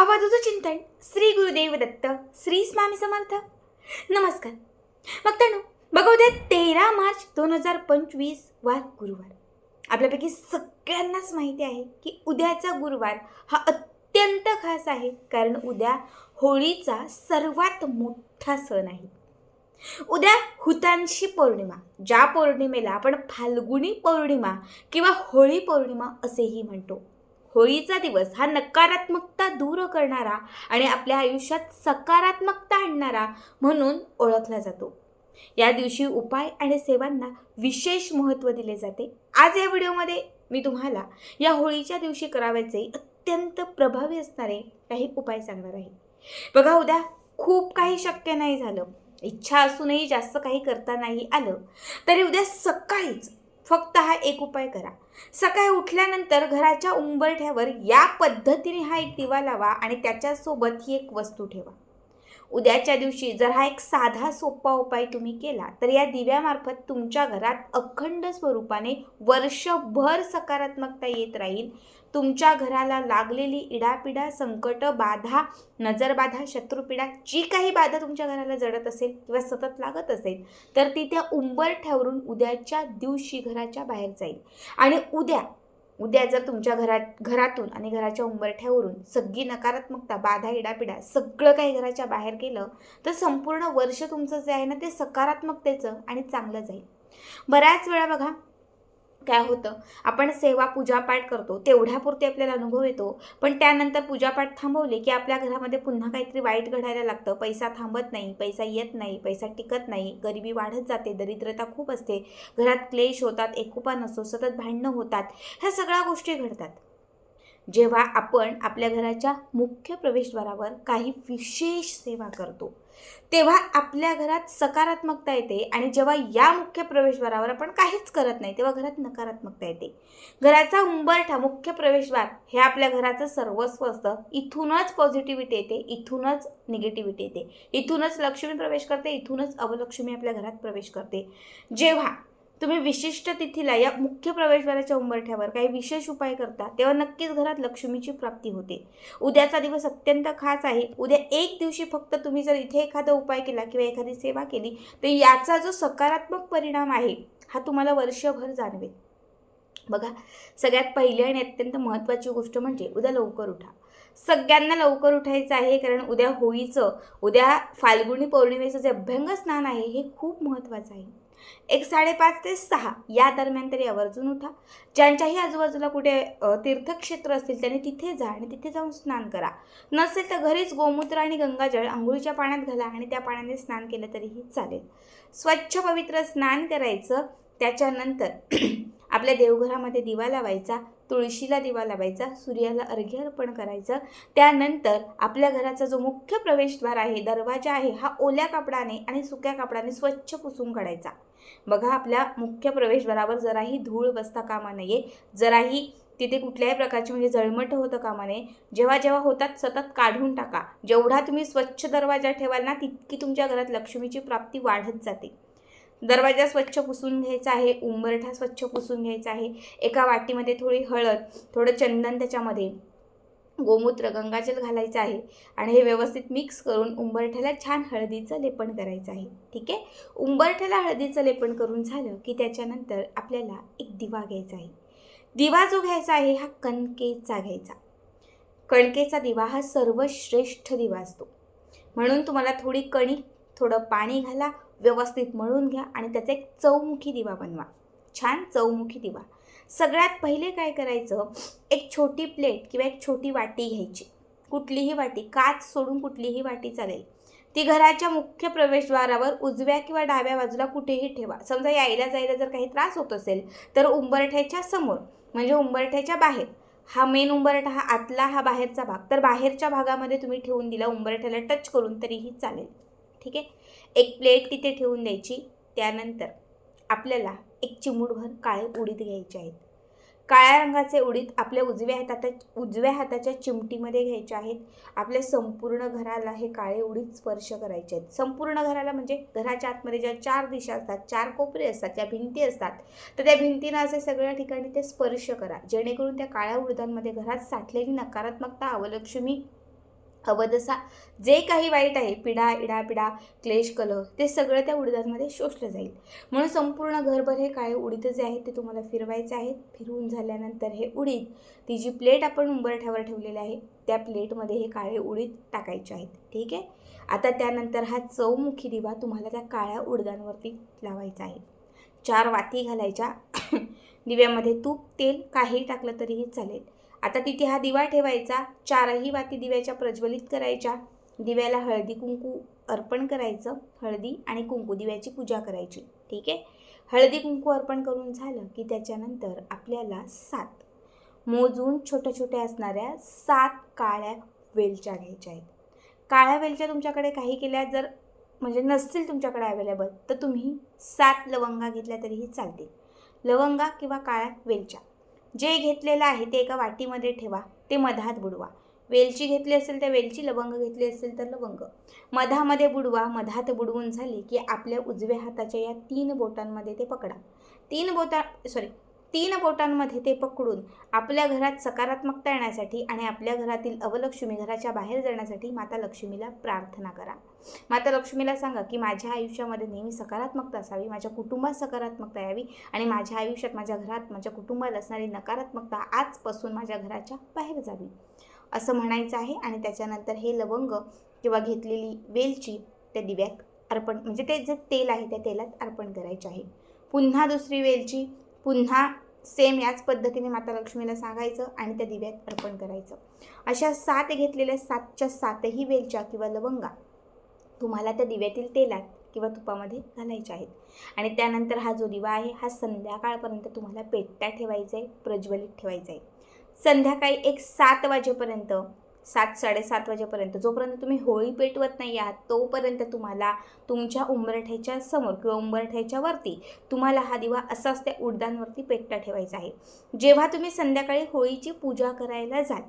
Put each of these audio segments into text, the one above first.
आवाजाचं चिंतन श्री गुरुदेव दत्त श्री स्वामी समर्थ नमस्कार भक्तांनो बघा उद्या तेरा मार्च दोन हजार पंचवीस वार गुरुवार आपल्यापैकी सगळ्यांनाच माहिती आहे की उद्याचा गुरुवार हा अत्यंत खास आहे कारण उद्या होळीचा सर्वात मोठा सण आहे. उद्या हुतांशी पौर्णिमा ज्या पौर्णिमेला आपण फाल्गुनी पौर्णिमा किंवा होळी पौर्णिमा असेही म्हणतो. होळीचा दिवस हा नकारात्मकता दूर करणारा आणि आपल्या आयुष्यात सकारात्मकता आणणारा म्हणून ओळखला जातो. या दिवशी उपाय आणि सेवांना विशेष महत्त्व दिले जाते. आज या व्हिडिओमध्ये मी तुम्हाला या होळीच्या दिवशी करावयाचे अत्यंत प्रभावी असणारे काही उपाय सांगणार आहे. बघा उद्या खूप काही शक्य नाही झालं. इच्छा असूनही जास्त काही करता नाही आलं. तरी उद्या सकाळीच फक्त हा एक उपाय करा. सकाळी उठल्यानंतर घराच्या उंबरठ्यावर या पद्धतीने हा एक दिवा लावा आणि त्याच्यासोबत ही एक वस्तू ठेवा. उद्याच्या दिवशी जर हा एक साधा सोपा उपाय तुम्ही केला तर या दिव्यामार्फत तुमच्या घरात अखंड स्वरूपाने वर्षभर सकारात्मकता येत राहील. तुमच्या घराला लागलेली इडापिडा संकट बाधा नजरबाधा शत्रुपिडा जी काही बाधा तुमच्या घराला जडत असेल किंवा सतत लागत असेल तर ती त्या उंबरठ्यावरून उद्याच्या दिवशी घराच्या बाहेर जाईल. आणि उद्या उद्या जर तुमच्या घरात घरातून आणि घराच्या उंबरठ्यावरून सगळी नकारात्मकता बाधा इडापिडा सगळं काही घराच्या बाहेर गेलं तर संपूर्ण वर्ष तुमचं जे आहे ना ते सकारात्मकतेचं आणि चांगलं जाईल. बऱ्याच वेळा बघा काय होतं? आपण सेवा पूजापाठ करतो तेवढ्यापुरते आपल्याला अनुभव येतो. पण त्यानंतर पूजापाठ थांबवले की आपल्या घरामध्ये पुन्हा काहीतरी वाईट घडायला लागतं. पैसा थांबत नाही पैसा येत नाही पैसा टिकत नाही गरिबी वाढत जाते दरिद्रता खूप असते. घरात क्लेश होतात एकोपा नसतो सतत भांडणं होतात. ह्या सगळ्या गोष्टी घडतात. जेव्हा आपण आपल्या घराच्या मुख्य प्रवेशद्वारावर काही विशेष सेवा करतो तेव्हा आपल्या घरात सकारात्मकता येते आणि जेव्हा या मुख्य प्रवेशद्वारावर आपण काहीच करत नाही तेव्हा घरात नकारात्मकता येते. घराचा उंबरठा मुख्य प्रवेशद्वार हे आपल्या घराचं सर्वस्व असतं. इथूनच पॉझिटिव्हिटी येते इथूनच निगेटिव्हिटी येते. इथूनच लक्ष्मी प्रवेश करते इथूनच अवलक्ष्मी आपल्या घरात प्रवेश करते. जेव्हा तुम्ही विशिष्ट तिथीला या मुख्य प्रवेशद्वाराच्या उंबरठ्यावर काही विशेष उपाय करता तेव्हा नक्कीच घरात लक्ष्मीची प्राप्ती होते. उद्याचा दिवस अत्यंत खास आहे. उद्या एक दिवशी फक्त तुम्ही जर इथे एखादा उपाय केला किंवा एखादी सेवा केली तर याचा जो सकारात्मक परिणाम आहे हा तुम्हाला वर्षभर जाणवेल. बघा सगळ्यात पहिली आणि अत्यंत महत्त्वाची गोष्ट म्हणजे उद्या लवकर उठा. सगळ्यांना लवकर उठायचं आहे कारण उद्या होळीचं उद्या फाल्गुनी पौर्णिमेचं जे अभ्यंग स्नान आहे हे खूप महत्त्वाचं आहे. एक साडेपाच ते सहा या दरम्यान तरी आवर्जून उठा. ज्यांच्याही आजूबाजूला कुठे तीर्थक्षेत्र असतील त्यांनी तिथे जा आणि तिथे जाऊन स्नान करा. नसेल तर घरीच गोमूत्र आणि गंगाजळ आंघोळीच्या पाण्यात घाला आणि त्या पाण्याने स्नान केलं तरीही चालेल. स्वच्छ पवित्र स्नान करायचं त्याच्यानंतर आपल्या देवघरामध्ये दिवा लावायचा तुळशीला दिवा लावायचा सूर्याला अर्घ्य अर्पण करायचं. त्यानंतर आपल्या घराचा जो मुख्य प्रवेशद्वार आहे दरवाजा आहे हा ओल्या कापडाने आणि सुक्या कापडाने स्वच्छ पुसून काढायचा. बघा आपल्या मुख्य प्रवेशद्वारावर जराही धूळ बसता कामा नये. जराही तिथे कुठल्याही प्रकारची म्हणजे जळमट होतं कामा नये. जेव्हा जेव्हा होतात सतत काढून टाका. जेवढा तुम्ही स्वच्छ दरवाजा ठेवाल ना तितकी तुमच्या घरात लक्ष्मीची प्राप्ती वाढत जाते. दरवाजा स्वच्छ पुसून घ्यायचा आहे उंबरठा स्वच्छ पुसून घ्यायचा आहे एका वाटीमध्ये थोडी हळद थोडं चंदन त्याच्यामध्ये गोमूत्र गंगाजल घालायचं आहे आणि हे व्यवस्थित मिक्स करून उंबरठ्याला छान हळदीचं लेपन करायचं आहे. ठीक आहे? उंबरठ्याला हळदीचं लेपन करून झालं की त्याच्यानंतर आपल्याला एक दिवा घ्यायचा आहे. दिवा जो घ्यायचा आहे हा कणकेचा घ्यायचा. कणकेचा दिवा हा सर्वश्रेष्ठ दिवा असतो. म्हणून तुम्हाला थोडी कणिक थोडं पाणी घाला व्यवस्थित मळून घ्या आणि त्याचा एक चौमुखी दिवा बनवा. छान चौमुखी दिवा. सगळ्यात पहिले काय करायचं? एक छोटी प्लेट किंवा एक छोटी वाटी घ्यायची. कुठलीही वाटी काच सोडून कुठलीही वाटी चालेल. ती घराच्या मुख्य प्रवेशद्वारावर उजव्या किंवा डाव्या बाजूला कुठेही ठेवा. समजा यायला जायला जर काही त्रास होत असेल तर उंबरठ्याच्या समोर म्हणजे उंबरठ्याच्या बाहेर. हा मेन उंबरठा हा आतला हा बाहेरचा भाग. तर बाहेरच्या भागामध्ये तुम्ही ठेवून दिला उंबरठ्याला टच करून तरीही चालेल. ठीक आहे? एक प्लेट तिथे ठेवून द्यायची. त्यानंतर आपल्याला एक चिमूटभर काळे उडीद घ्यायचे आहेत. काळ्या रंगाचे उडीद आपल्या उजव्या हातात उजव्या हाताच्या चिमटीमध्ये घ्यायचे आहेत. आपल्या संपूर्ण घराला हे काळे उडीद स्पर्श करायचे आहेत. संपूर्ण घराला म्हणजे घराच्या आतमध्ये ज्या चार दिशा असतात चार कोपरे असतात ज्या भिंती असतात तर त्या भिंतीनं असे सगळ्या ठिकाणी ते स्पर्श करा. जेणेकरून त्या काळ्या उडदांमध्ये घरात साठलेली नकारात्मकता अवलक्ष्मी अवदसा जे काही वाईट आहे पिढा इडापिडा क्लेश कलह ते सगळं त्या उडदांमध्ये शोषलं जाईल. म्हणून संपूर्ण घरभर हे काळे उडीद जे आहेत ते तुम्हाला फिरवायचे आहेत. फिरवून झाल्यानंतर हे उडीद ती जी प्लेट आपण उंबरठ्यावर ठेवलेली आहे त्या प्लेटमध्ये हे काळे उडीद टाकायचे आहेत. ठीक आहे? आता त्यानंतर हा चौमुखी दिवा तुम्हाला त्या काळ्या उडदांवरती लावायचा आहे. चार वाती घालायच्या. दिव्यामध्ये तूप तेल काही टाकलं तरीही चालेल. आता तिथे हा दिवा ठेवायचा. चारही वाती दिव्याच्या प्रज्वलित करायच्या. दिव्याला हळदी कुंकू अर्पण करायचं. हळदी आणि कुंकू दिव्याची पूजा करायची. ठीक आहे? हळदी कुंकू अर्पण करून झालं की त्याच्यानंतर आपल्याला सात. मोजून छोट्या छोट्या असणाऱ्या सात काळ्या वेलच्या घ्यायच्या आहेत. काळ्या वेलच्या तुमच्याकडे काही केल्या जर म्हणजे नसतील तुमच्याकडे अवेलेबल तर तुम्ही सात लवंगा घेतल्या तरीही चालतील. लवंगा किंवा काळ्या वेलच्या. जे घेतलेलं आहे ते एका वाटीमध्ये ठेवा ते मधात बुडवा. वेलची घेतली असेल तर वेलची लवंग घेतली असेल तर लवंग. मधामध्ये बुडवा मधात बुडवून झाली की आपल्या उजव्या हाताच्या या तीन बोटांमध्ये ते पकडा. तीन बोटा सॉरी तीन बोटांमध्ये ते पकडून आपल्या घरात सकारात्मकता येण्यासाठी आणि आपल्या घरातील अवलक्ष्मी घराच्या बाहेर जाण्यासाठी माता लक्ष्मीला प्रार्थना करा. माता लक्ष्मीला सांगा की माझ्या आयुष्यामध्ये नेहमी सकारात्मकता असावी माझ्या कुटुंबात सकारात्मकता यावी आणि माझ्या आयुष्यात माझ्या घरात माझ्या कुटुंबात असणारी नकारात्मकता आजपासून माझ्या घराच्या बाहेर जावी. असं म्हणायचं आहे आणि त्याच्यानंतर हे लवंग किंवा घेतलेली वेलची त्या दिव्यात अर्पण म्हणजे ते जे तेल आहे त्या तेलात अर्पण करायचे आहे. पुन्हा दुसरी वेलची पुन्हा सेम याच पद्धतीने माता लक्ष्मीला सांगायचं आणि त्या दिव्यात अर्पण करायचं. अशा सात घेतलेल्या सातच्या सातही वेलच्या किंवा लवंगा तुम्हाला त्या दिव्यातील तेलात किंवा तुपामध्ये घालायच्या आहेत. आणि त्यानंतर हा जो दिवा आहे हा संध्याकाळपर्यंत तुम्हाला पेटता ठेवायचा आहे प्रज्वलित ठेवायचा आहे संध्याकाळी एक सात वाजेपर्यंत सात साडेसात वाजेपर्यंत. जोपर्यंत तुम्ही होळी पेटवत नाही आहात तोपर्यंत तुम्हाला तुमच्या उंबरठ्याच्या समोर किंवा उंबरठ्याच्या वरती तुम्हाला हा दिवा असाच त्या उड्डाणवरती पेटता ठेवायचा आहे. जेव्हा तुम्ही संध्याकाळी होळीची पूजा करायला जाल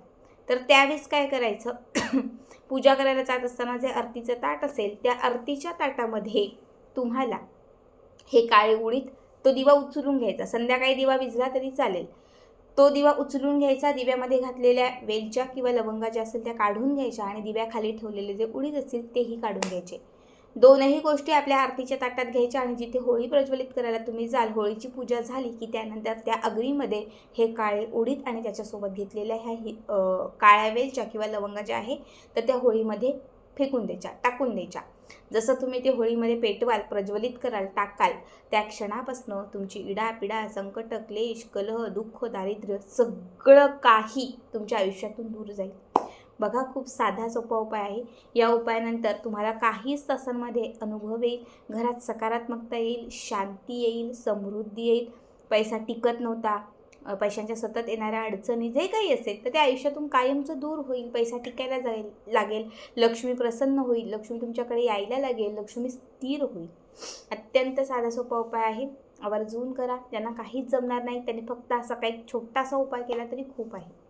तर त्यावेळेस काय करायचं? पूजा करायला जात असताना जे आरतीचं ताट असेल त्या आरतीच्या ताटामध्ये तुम्हाला हे काळे उडीद तो दिवा उचलून घ्यायचा. संध्याकाळी दिवा विझला तरी चालेल. तो दिवा उचलून घ्यायचा दिव्यामध्ये घातलेल्या वेलच्या किंवा लवंगा ज्या असतील त्या काढून घ्यायच्या आणि दिव्याखाली ठेवलेले जे उडीद असतील तेही काढून घ्यायचे. दोनही गोष्टी आपल्या आरतीच्या ताटात घ्यायच्या आणि जिथे होळी प्रज्वलित करायला तुम्ही जाल होळीची पूजा झाली की त्यानंतर त्या अग्नीमध्ये हे काळे उडीद आणि त्याच्यासोबत घेतलेल्या ह्या हि काळ्या वेलच्या किंवा लवंगा ज्या आहे तर त्या होळीमध्ये फेकून द्यायच्या टाकून द्यायच्या. जसं तुम्ही ते होळीमध्ये पेटवाल प्रज्वलित कराल टाकाल त्या क्षणापासनं तुमची इडापिडा संकट क्लेश कलह दुःख दारिद्र्य सगळं काही तुमच्या आयुष्यातून दूर जाईल. बघा खूप साधा सोपा उपाय आहे. या उपायानंतर तुम्हाला काहीच तासांमध्ये अनुभव येईल. घरात सकारात्मकता येईल शांती येईल समृद्धी येईल. पैसा टिकत नव्हता. पैशांच्या सतत येणाऱ्या अडचणी जे काही असेल तर ते आयुष्यातून कायमचं दूर होईल पैसा टिकायला जाईल लागेल. लक्ष्मी प्रसन्न होईल लक्ष्मी तुमच्याकडे यायला लागेल लक्ष्मी स्थिर होईल. अत्यंत साधा सोपा उपाय आहे. आवर्जून करा. ज्यांना काहीच जमणार नाही त्यांनी फक्त असा काही छोटासा उपाय केला तरी खूप आहे.